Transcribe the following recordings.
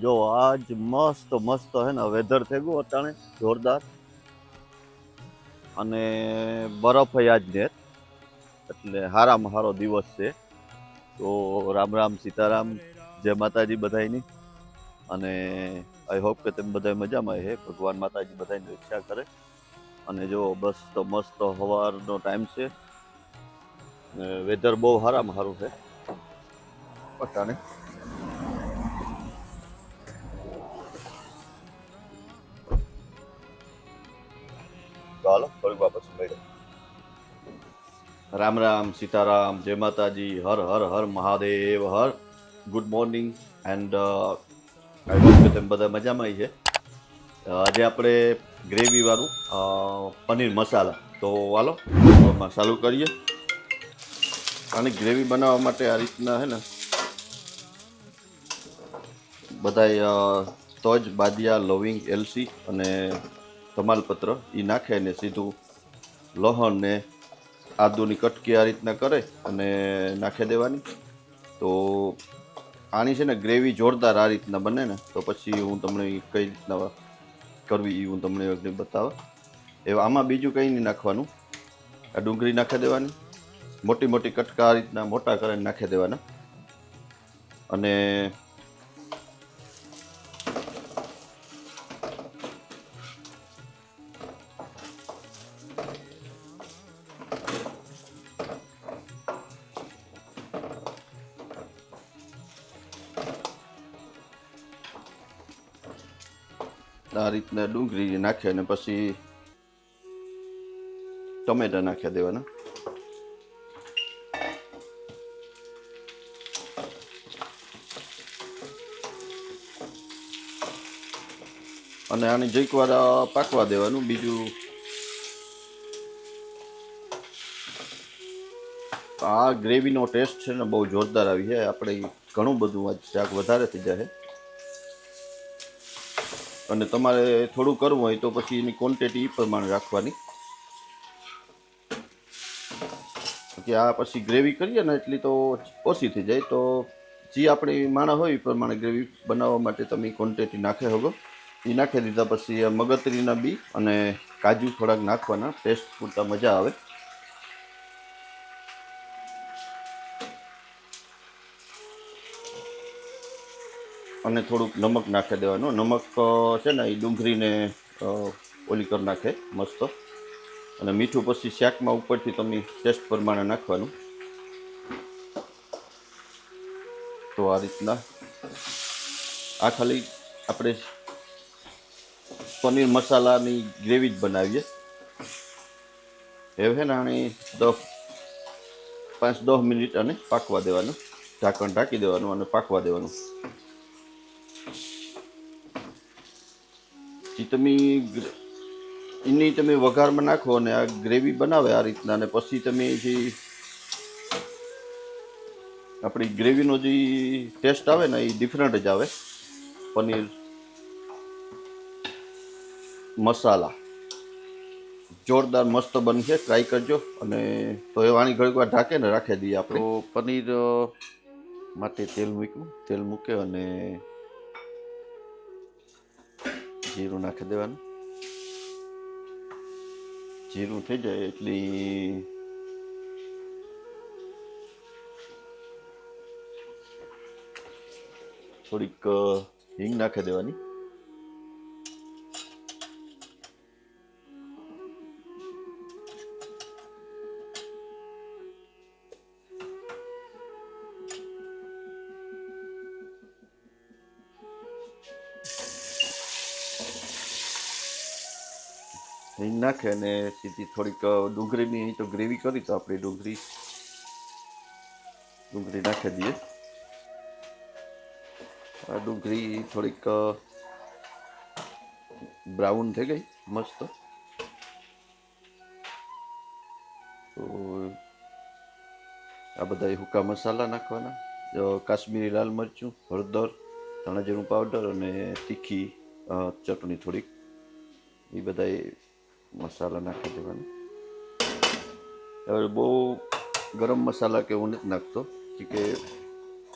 જો આજ મસ્ત મસ્ત હે ને વેધર થઈ ગયું અટાણે, જોરદાર. અને બરફ આજ ને એટલે હારામાં હારો દિવસ છે. તો રામ રામ સીતારામ, જય માતાજી બધાયની. અને આઈ હોપ કે તમે બધા મજામાં હે, ભગવાન માતાજી બધાની રક્ષા કરે. અને જો બસ તો મસ્ત હવારનો ટાઈમ છે. વેધર બહુ હારામાં સારું છે. અટાણે. ચાલો થોડીક વાર પછી રામ રામ, સીતારામ, જય Mataji, Har Har Har Mahadev, Har. Good morning and I hope કે તમે બધા મજામાં છે આજે આપણે ગ્રેવી વાળું પનીર મસાલા. તો હાલો મસાલો કરીએ. આની ગ્રેવી બનાવવા માટે આ રીતના હે ને, બધાય તજ બાદિયા લવિંગ એલસી અને તમાલપત્ર એ નાખે ને સીધું લહણ ને આદુની કટકી આ રીતના કરે અને નાખી દેવાની. તો આની છે ને ગ્રેવી જોરદાર આ રીતના બને ને, તો પછી હું તમને કઈ રીતના કરવી એ હું તમને બતાવ. એવા આમાં બીજું કંઈ નહીં નાખવાનું. આ ડુંગળી નાખી દેવાની. મોટી મોટી કટકા આ રીતના મોટા કરીને નાખી દેવાના. અને આ રીતના ડુંગળી નાખે અને પછી ટમેટા નાખ્યા દેવાના. અને આને જઈક વાર પાકવા દેવાનું, બીજું આ ગ્રેવીનો ટેસ્ટ છે ને બહુ જોરદાર આવી છે. આપણે ઘણું બધું શાક વધારે થઈ જાય અને તમારે થોડું કરવું હોય તો પછી એની ક્વોન્ટિટી એ પ્રમાણે રાખવાની. કે આ પછી ગ્રેવી કરીએ ને એટલી તો ઓછી થઈ જાય. તો જે આપણે માણસ હોય એ પ્રમાણે ગ્રેવી બનાવવા માટે તમે ક્વોન્ટિટી નાખે હોગો. એ નાખી દીધા પછી મગતરીના બી અને કાજુ થોડાક નાખવાના. ટેસ્ટ પૂરતા મજા આવે. અને થોડુંક નમક નાખી દેવાનું. નમક છે ને, એ ડુંગળીને ઓલી કરી નાખે મસ્ત. અને મીઠું પછી શાકમાં ઉપરથી તમે ટેસ્ટ પ્રમાણે નાખવાનું. તો આ રીતના. આ ખાલી આપણે પનીર મસાલાની ગ્રેવી જ બનાવીએ. હવે ને, આને દસ પાંચ દસ મિનિટ અને પાકવા દેવાનું. ઢાંકણ ઢાંકી દેવાનું અને પાકવા દેવાનું. જે તમે એની તમે વઘારમાં નાખો અને આ ગ્રેવી બનાવે આ રીતના અને પછી તમે જે આપણી ગ્રેવીનો જે ટેસ્ટ આવે ને એ ડિફરન્ટ જ આવે. પનીર, મસાલા. જોરદાર મસ્ત બનશે ટ્રાય કરજો અને તો એ વાણી ઘડીક વાર ઢાંકે ને રાખી દઈએ આપણે. પનીર માટે તેલ મૂક્યું. તેલ મૂકે અને જીરું નાખી દેવાનું? જીરું થઈ જાય એટલી થોડીક હિંગ નાખી દેવાની. હિંગ નાખે અને સીધી થોડીક ડુંગળીની તો ગ્રેવી કરી, તો આપણે ડુંગળી ડુંગળી નાખી દઈએ. આ ડુંગળી થોડીક બ્રાઉન થઈ ગઈ, મસ્ત. તો આ બધા હુકા મસાલા નાખવાના. કાશ્મીરી લાલ મરચું, હળદર, ધાણા જીરું પાવડર અને તીખી ચટણી થોડીક. એ બધા મસાલા નાખી દેવાના. હવે બહુ ગરમ મસાલા કે હું નથી નાખતો, કે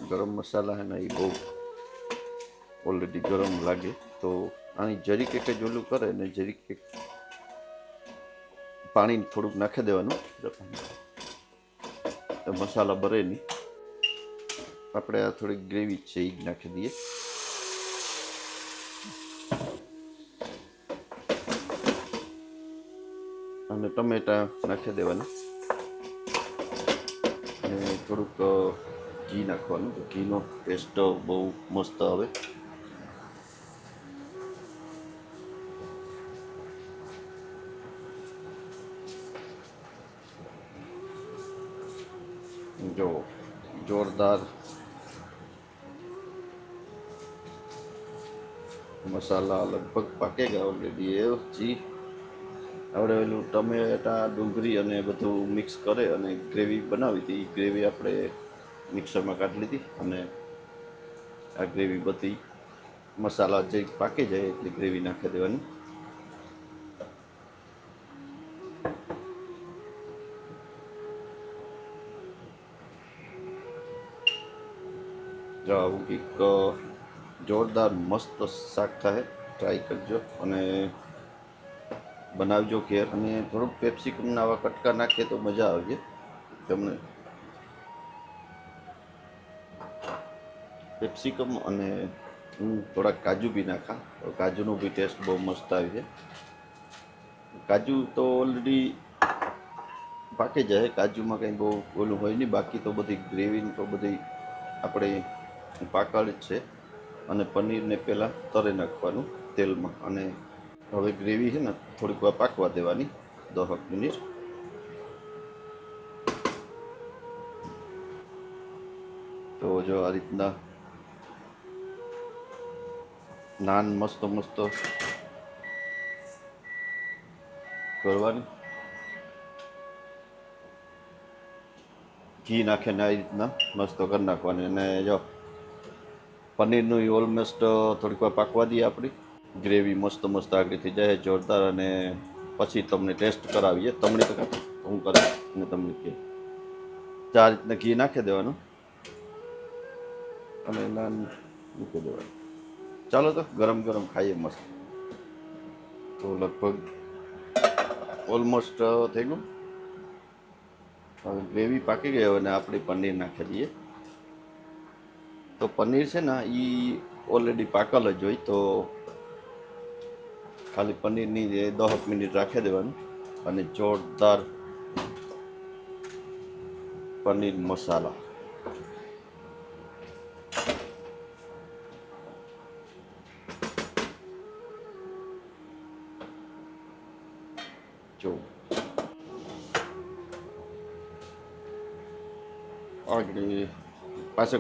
ગરમ મસાલા હે ને એ બહુ ઓલરેડી ગરમ લાગે. તો આની જરીક એક જ ઓલું કરે ને જરીક એક પાણી થોડુંક નાખી દેવાનું. મસાલા બરે નહીં. આપણે આ થોડીક ગ્રેવી છે એ જ નાખી દઈએ. અને ટમેટા નાખી દેવાના અને થોડુંક અ, ઘી નાખવાનું તો ઘીનો ટેસ્ટ બહુ મસ્ત આવે જો જોરદાર મસાલા લગભગ પાકે ગયા ઓલરેડી એ જી આપણે પેલું ટમેટા, ડુંગળી અને બધું મિક્સ કરે અને ગ્રેવી બનાવી હતી. એ ગ્રેવી આપણે મિક્સરમાં કાઢી લીધી અને આ ગ્રેવી બધી મસાલા જે પાકી જાય એટલી ગ્રેવી નાખી દેવાની. આવું કંઈક જોરદાર મસ્ત શાક થાય. ટ્રાય કરજો. અને બનાવજો ઘેર અને થોડુંક પેપ્સિકમના આવા કટકા નાખીએ તો મજા આવજે. તમને પેપ્સિકમ અને હું થોડાક કાજુ બી નાખા. કાજુનો બી ટેસ્ટ બહુ મસ્ત આવી છે કાજુ તો ઓલરેડી પાકી જાય. કાજુમાં કંઈ બહુ ઓલું હોય નહીં. બાકી તો બધી ગ્રેવી તો બધી આપણે પાકળ જ છે. અને પનીરને પહેલાં તરે નાખવાનું તેલમાં. અને હવે ગ્રેવી છે ને થોડીક વાર પાકવા દેવાની દસક મિનિટ. તો જો આ રીતના નાન મસ્ત મસ્ત કરવાની. ઘી નાખીને આ રીતના મસ્ત કરી નાખવાની. અને જો પનીરનું ઓલમોસ્ટ થોડીક વાર પાકવા દઈએ આપણી. ગ્રેવી મસ્ત મસ્ત આગળ થઈ જાય, જોરદાર અને પછી તમને ટેસ્ટ કરાવીએ. તમને તો હું કરે અને તમને કહે. ચાર રીતના ઘી નાખી દેવાનું. અને નાન મૂકી દેવાનું. ચાલો તો ગરમ ગરમ ખાઈએ મસ્ત. તો લગભગ ઓલમોસ્ટ થઈ ગયું. હવે ગ્રેવી પાકી ગઈ અને આપણે પનીર નાખી દઈએ. તો પનીર છે ને એ ઓલરેડી પાકલ જ હોય, તો ખાલી પનીરની જે દસ મિનિટ રાખી દેવાનું અને જોરદાર પનીર મસાલા. જો. આગળ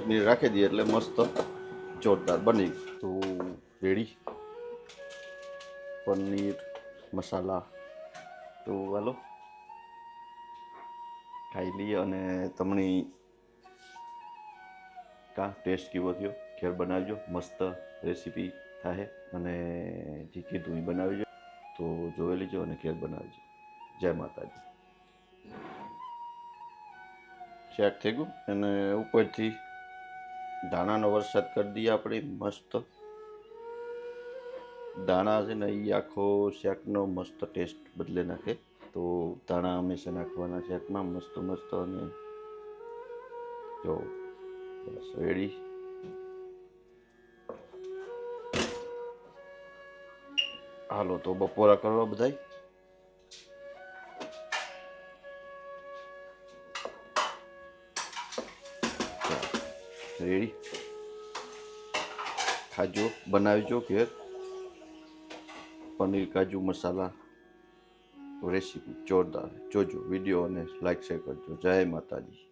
મિનિટ રાખી દઈએ એટલે મસ્ત જોરદાર બની. તો રેડી પનીર મસાલા તો હાલો ખાઈ લઈએ અને તમને કા ટેસ્ટ કેવો થયો ઘેર બનાવજો મસ્ત રેસીપી થાય અને જે કીધું એ બનાવજો તો જોઈ લેજો અને ઘેર બનાવજો જય માતાજી ચેક થઈ ગયું અને ઉપરથી દાણાનો વરસાદ કરી દઈએ આપણે મસ્ત દાણા છે ને એ આખો શાકનો મસ્ત ટેસ્ટ બદલી નાખે. તો દાણા હંમેશા નાખવાના શાકમાં મસ્ત મસ્ત અને જો, બસ રેડી હાલો, તો બપોરા કરવા બધાય. રેડી ખાજો, બનાવજો ઘેર. પનીર કાજુ મસાલા રેસીપી જોરદાર જોજો વીડિયો અને લાઈક શેર કરજો. જય માતાજી.